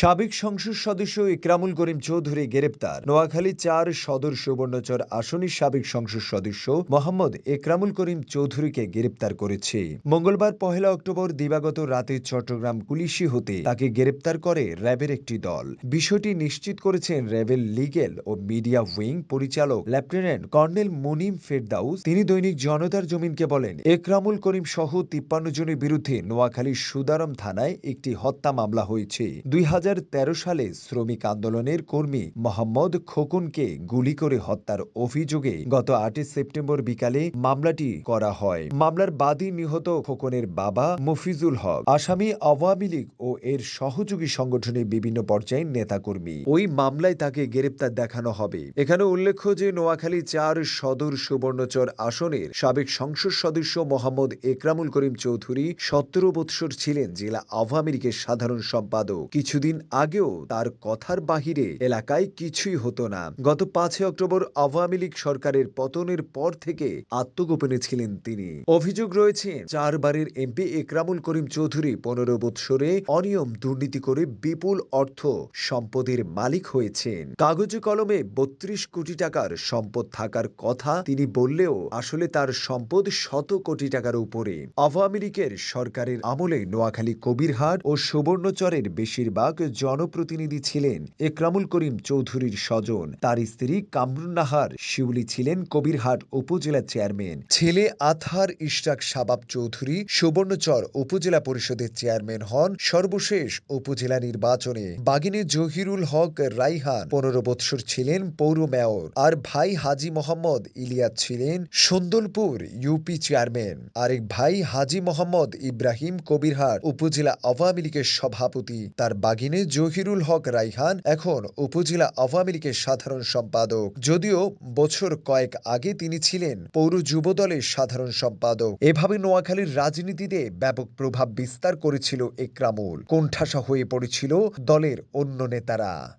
সাবেক সংসদ সদস্য ইকরামুল করিম চৌধুরী গ্রেপ্তার। নোয়াখালী চার সদর সুবর্ণচর আসনের সাবেক সংসদ সদস্য মোহাম্মদ একরামুল করিম চৌধুরীকে গ্রেপ্তার করেছে। মঙ্গলবার পহেলা অক্টোবর দিবাগত রাতে চট্টগ্রাম পুলিশি হতে তাকে গ্রেপ্তার করে র্যাবের একটি দল। বিষয়টি নিশ্চিত করেছেন র্যাবের লিগেল ও মিডিয়া উইং পরিচালক লেফটেন্যান্ট কর্নেল মুনিম ফেরদাউস। তিনি দৈনিক জনতার জমিনকে বলেন একরামুল করিম সহ তিপ্পান্ন জনের বিরুদ্ধে নোয়াখালীর সুদারম থানায় একটি হত্যা মামলা হয়েছে। দুই সালে শ্রমিক আন্দোলনের কর্মী মোহাম্মদ খোকনকে গুলি করে হত্যার অভিযোগে গত আটই সেপ্টেম্বর বিকালে মামলাটি করা হয়। মামলার বাদী নিহত খোকনের বাবা মফিজুল হক, আসামি আওয়ামী লীগ ও এর সহযোগী সংগঠনের বিভিন্ন পর্যায়ের নেতাকর্মী। ওই মামলায় তাকে গ্রেপ্তার দেখানো হবে। এখানে উল্লেখ্য যে নোয়াখালী চার সদর সুবর্ণচর আসনের সাবেক সংসদ সদস্য মোহাম্মদ একরামুল করিম চৌধুরী সতেরো বৎসর ছিলেন জেলা আওয়ামী লীগের সাধারণ সম্পাদক। কিছুদিন আগেও তার কথার বাহিরে এলাকায় কিছুই হতো না। গত পাঁচই অক্টোবর আওয়ামী লীগ সরকারের পতনের পর থেকে আত্মগোপনে ছিলেন তিনি। অভিযোগ রয়েছে, চারবারের এমপি একরামুল করিম চৌধুরী পনেরো বৎসরে অনিয়ম দুর্নীতি করে বিপুল অর্থ সম্পদের মালিক হয়েছেন। কাগজে কলমে বত্রিশ কোটি টাকার সম্পদ থাকার কথা তিনি বললেও আসলে তার সম্পদ শত কোটি টাকার উপরে। আওয়ামী লীগের সরকারের আমলে নোয়াখালী কবিরহাট ও সুবর্ণচরের বেশিরভাগ জনপ্রতিনিধি ছিলেন একরামুল করিম চৌধুরীর স্বজন। তার স্ত্রী কামরুন্নাহার শিউলি ছিলেন কবিরহাট উপজেলা চেয়ারম্যান। ছেলে আতহার ইশরাক শাবাব চৌধুরী সুবর্ণচর উপজেলা পরিষদের চেয়ারম্যান হন। সর্বশেষ উপজেলা নির্বাচনে বাগিনী জহিরুল হক রাইহান পনেরো বৎসর ছিলেন পৌর মেয়র। আর ভাই হাজি মোহাম্মদ ইলিয়াস ছিলেন সুন্দরপুর ইউপি চেয়ারম্যান। আরেক ভাই হাজি মোহাম্মদ ইব্রাহিম কবিরহাট উপজেলা আওয়ামী লীগের সভাপতি। তার বাগিনে জহিরুল হক রাইহান এখন উপজেলা আওয়ামী লীগের সাধারণ সম্পাদক। যদিও বছর কয়েক আগে তিনি ছিলেন পৌর যুব দলের সাধারণ সম্পাদক। এভাবে নোয়াখালীর রাজনীতিতে ব্যাপক প্রভাব বিস্তার করেছিল একরামুল। কোণঠাসা হয়ে পড়েছিল দলের অন্য নেতারা।